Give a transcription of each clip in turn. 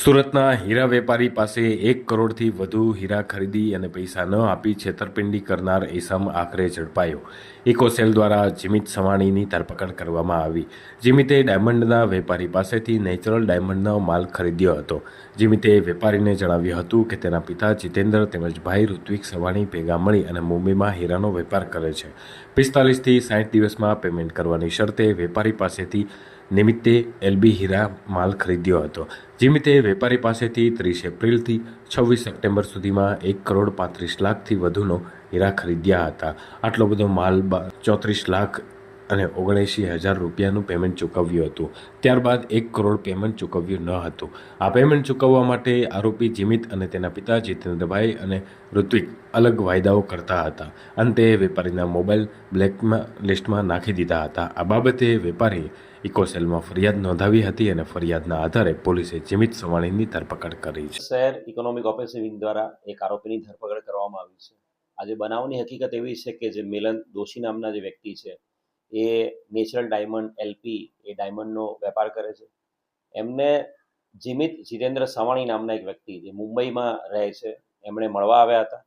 સુરતના હીરા વેપારી પાસે એક કરોડથી વધુ હીરા ખરીદી અને પૈસા ન આપી છેતરપિંડી કરનાર ઇસમ આખરે ઝડપાયો. ઇકોસેલ દ્વારા જીમિત સવાણીની ધરપકડ કરવામાં આવી. જીમિતે ડાયમંડના વેપારી પાસેથી નેચરલ ડાયમંડનો માલ ખરીદ્યો હતો. જીમિતે વેપારીને જણાવ્યું હતું કે તેના પિતા જીતેન્દ્ર તેમજ ભાઈ ઋત્વિક સવાણી ભેગા મળી અને મુંબઈમાં હીરાનો વેપાર કરે છે. પિસ્તાલીસથી સાઠ દિવસમાં પેમેન્ટ કરવાની શરતે વેપારી પાસેથી નિમિત્તે એલબી હીરા માલ ખરીદ્યો હતો, જીમિતે વેપારી પાસેથી ત્રીસ એપ્રિલથી છવ્વીસ સપ્ટેમ્બર સુધીમાં એક કરોડ પાંત્રીસ લાખથી વધુનો હીરા ખરીદ્યા હતા. આટલો બધો માલ ચોત્રીસ લાખ અને ઓગણએંશી હજાર રૂપિયાનું પેમેન્ટ ચૂકવ્યું હતું. ત્યારબાદ એક કરોડ પેમેન્ટ ચૂકવ્યું ન હતું. આ પેમેન્ટ ચૂકવવા માટે આરોપી જીમિત અને તેના પિતા જીતેન્દ્રભાઈ અને ઋત્વિક અલગ વાયદાઓ કરતા હતા. અંતે વેપારીના મોબાઈલ બ્લેકમાં લિસ્ટમાં નાખી દીધા હતા. આ બાબતે વેપારીએ ઇકોસેલમાં ફરિયાદ નોંધાવી હતી અને ફરિયાદના આધારે પોલીસે જીમિત સવાણીની ધરપકડ કરી છે. શહેર ઇકોનોમિક ઓફિસર વિંગ દ્વારા એક આરોપીની ધરપકડ કરવામાં આવી છે. આજે બનાવની હકીકત એવી છે કે જે મિલન દોશી નામના જે વ્યક્તિ છે એ નેચરલ ડાયમંડ એલપી, એ ડાયમંડનો વેપાર કરે છે. એમને જીમિત જીતેન્દ્ર સવાણી નામના એક વ્યક્તિ જે મુંબઈમાં રહે છે, એમણે મળવા આવ્યા હતા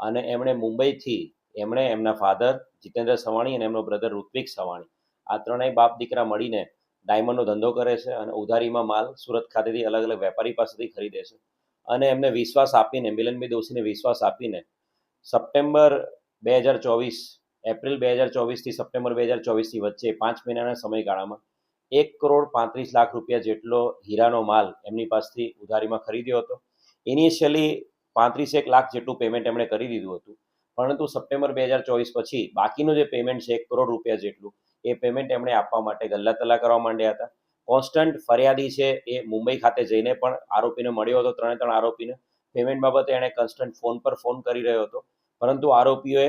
અને એમણે મુંબઈથી એમણે એમના ફાધર જીતેન્દ્ર સવાણી અને એમનો બ્રધર ઋત્વિક સવાણી, આ ત્રણેય બાપ દીકરા મળીને ડાયમંડનો ધંધો કરે છે અને ઉધારીમાં માલ સુરત ખાતેથી અલગ અલગ વેપારી પાસેથી ખરીદે છે અને એમને વિશ્વાસ આપીને મિલનભાઈ દોશીને વિશ્વાસ આપીને સપ્ટેમ્બર બે હજાર ચોવીસ એપ્રિલ બે હજાર ચોવીસથી સપ્ટેમ્બર બે હજાર ચોવીસની વચ્ચે પાંચ મહિનાના સમયગાળામાં એક કરોડ પાંત્રીસ લાખ રૂપિયા જેટલો હીરાનો માલ એમની પાસેથી ઉધારીમાં ખરીદ્યો હતો. ઇનિશિયલી પાંત્રીસેક લાખ જેટલું પેમેન્ટ એમણે કરી દીધું હતું. પરંતુ સપ્ટેમ્બર બે હજાર ચોવીસ પછી બાકીનું જે પેમેન્ટ છે, એક કરોડ રૂપિયા જેટલું, એ પેમેન્ટ એમણે આપવા માટે ગલ્લા તલ્લા કરવા માંડ્યા હતા. કોન્સ્ટન્ટ ફરિયાદી છે એ મુંબઈ ખાતે જઈને પણ આરોપીને મળ્યો હતો, ત્રણે ત્રણ આરોપીને. પેમેન્ટ બાબતે એણે કન્સ્ટન્ટ ફોન પર ફોન કરી રહ્યો હતો. પરંતુ આરોપીઓએ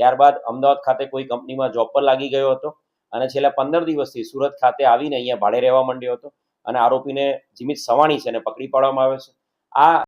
ત્યારબાદ અમદાવાદ ખાતે કોઈ કંપનીમાં જોબ પર લાગી ગયો હતો અને છેલ્લા પંદર દિવસથી સુરત ખાતે આવીને અહીંયા ભાડે રહેવા માંડ્યો હતો અને આરોપીને જીમિત સવાણી છે એને પકડી પાડવામાં આવ્યો છે. આ